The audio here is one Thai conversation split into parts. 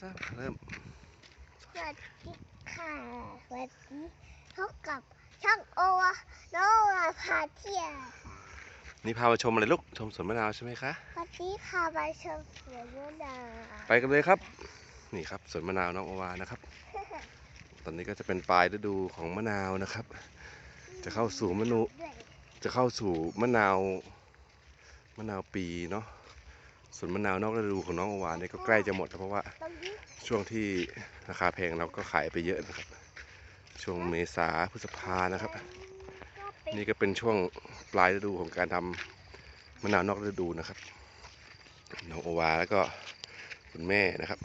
สามเริ่ม สวัสดีค่ะสวัสดีพบกับช่องโอวาโนวาพาเที่ยวค่ะนี่พามาชมอะไรลูก ชมสวนมะนาวใช่ไหมคะ วันนี้พามาชมสวนมะนาวไปกันเลยครับ นี่ครับสวนมะนาวน้องโอวานะครับ ตอนนี้ก็จะเป็นปลายฤดูของมะนาวนะครับ จะเข้าสู่มะนูด้วยจะเข้าสู่มะนาว มะนาวปีเนาะ ส่วนมะนาวนอกฤดูของน้องโอวาเนี่ยก็ใกล้จะหมดแล้วเพราะว่าช่วงที่ราคาแพงเราก็ขายไปเยอะนะครับ ช่วงเมษาพฤษภานะครับ นี่ก็เป็นช่วงปลายฤดูของการทำมะนาวนอกฤดูนะครับน้องโอวาแล้วก็คุณแม่นะครับ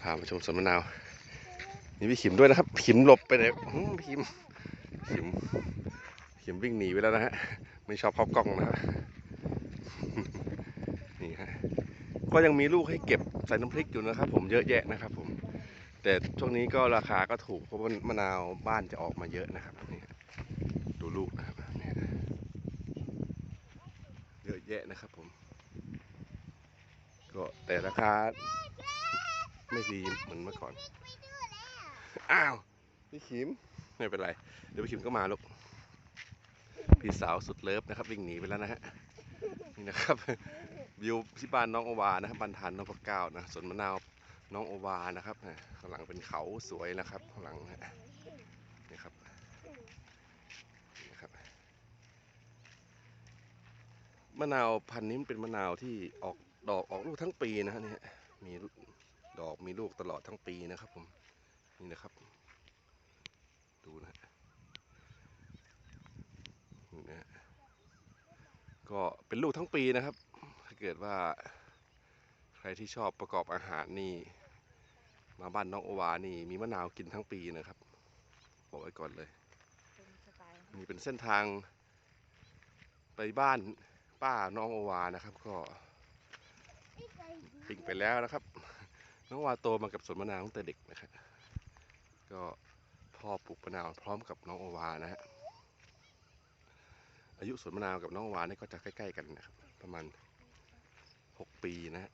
พามาชมสวนมะนาวมีพี่ขิมด้วยนะครับ ขิมหลบไปไหนขิมขิมขิมวิ่งหนีไปแล้วนะฮะไม่ชอบเข้ากล้องนะครับ ก็ยังมีลูกให้เก็บใส่น้ำพริกอยู่นะครับ ผมเยอะแยะนะครับ ผม แต่ช่วงนี้ก็ราคาก็ถูกเพราะว่ามะนาวบ้านจะออกมาเยอะนะครับนี่ดูลูกนะครับนี่ฮะเยอะแยะนะครับผมก็แต่ราคาไม่ดีเหมือนเมื่อก่อนไม่ดื้อแล้วอ้าวพี่ขิมไม่เป็นไร เดี๋ยวพี่ขิมก็มาลูกพี่สาวสุดเลิฟนะครับวิ่งหนีไปแล้วนะฮะนี่นะครับ วิวที่บ้านน้องโอวานะครับบ้านทานนพเก้านะสวนมะนาวน้องโอวานะครับข้างหลังเป็นเขาสวยนะครับข้างหลังนะนี่ครับนี่ครับมะนาวพันธุ์นี้เป็นมะนาวที่ออกดอกออกลูกทั้งปีนะฮะเนี่ยมีดอกมีลูกตลอดทั้งปีนะครับผมนี่นะครับ ดูนะฮะนี่นะก็เป็นลูกทั้งปีนะครับ เกิดว่า ใครที่ชอบประกอบอาหารนี่ มาบ้านน้องโอวานี่ มีมะนาวกินทั้งปีนะครับ บอกไว้ก่อนเลยนี่เป็นเส้นทาง ไปบ้านป้าน้องโอวานะครับ ก็ปิ่งไปแล้วนะครับ น้องโอวาโตมากับสวนมะนาวตั้งแต่เด็กนะครับก็พ่อปลูกมะนาวพร้อมกับน้องโอวานะฮะอายุสวนมะนาวกับน้องโอวานี่ก็จะใกล้ ๆ กันนะครับ ประมาณ หกปีนะ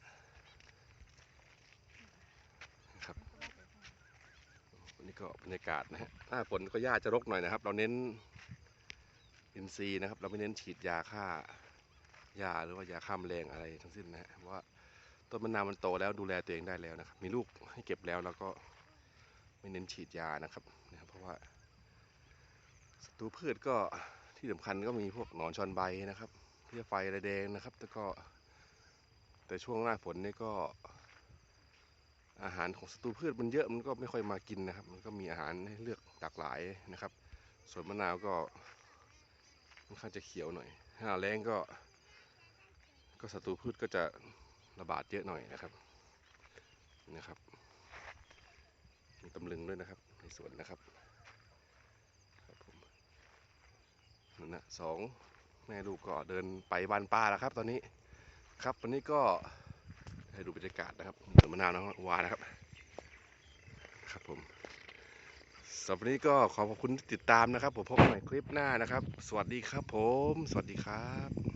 นะครับวันนี้ก็บรรยากาศนะฮะหน้าฝนก็หญ้าจะรกหน่อยนะครับ เราเน้นอินทรีย์นะครับ เราไม่เน้นฉีดยาฆ่าหญ้าหรือว่ายาฆ่าแมลงอะไรทั้งสิ้นนะฮะเพราะว่าต้นมะนาวมันโตแล้วดูแลตัวเองได้แล้วนะครับ มีลูกให้เก็บแล้วแล้วก็ไม่เน้นฉีดยานะครับนะบเพราะว่าศัตรูพืชก็ที่สำคัญก็มีพวกหนอนชอนใบนะครับเพี้ยไฟอะแดงนะครับแล้วก็ แต่ช่วงหน้าฝนนี่ก็ อาหารของศัตรูพืชมันเยอะมันก็ไม่ค่อยมากินนะครับ มันก็มีอาหารให้เลือกหลากหลายนะครับส่วนมะนาวก็ค่อนข้างจะเขียวหน่อยถ้าแรงก็ ก็ศัตรูพืชก็จะระบาดเยอะหน่อยนะครับนะครับมีตำลึงด้วยนะครับในสวนนะครับครับผมนั่นนะสองแม่ลูกก็เดินไปบ้านป้าแล้วครับ ตอนนี้ ครับวันนี้ก็ให้ดูบรรยากาศนะครับสวนมะนาวน้องวานะครับ ครับผมสำหรับวันนี้ก็ขอขอบคุณที่ติดตามนะครับ ผมพบกันใหม่คลิปหน้านะครับ สวัสดีครับผม สวัสดีครับ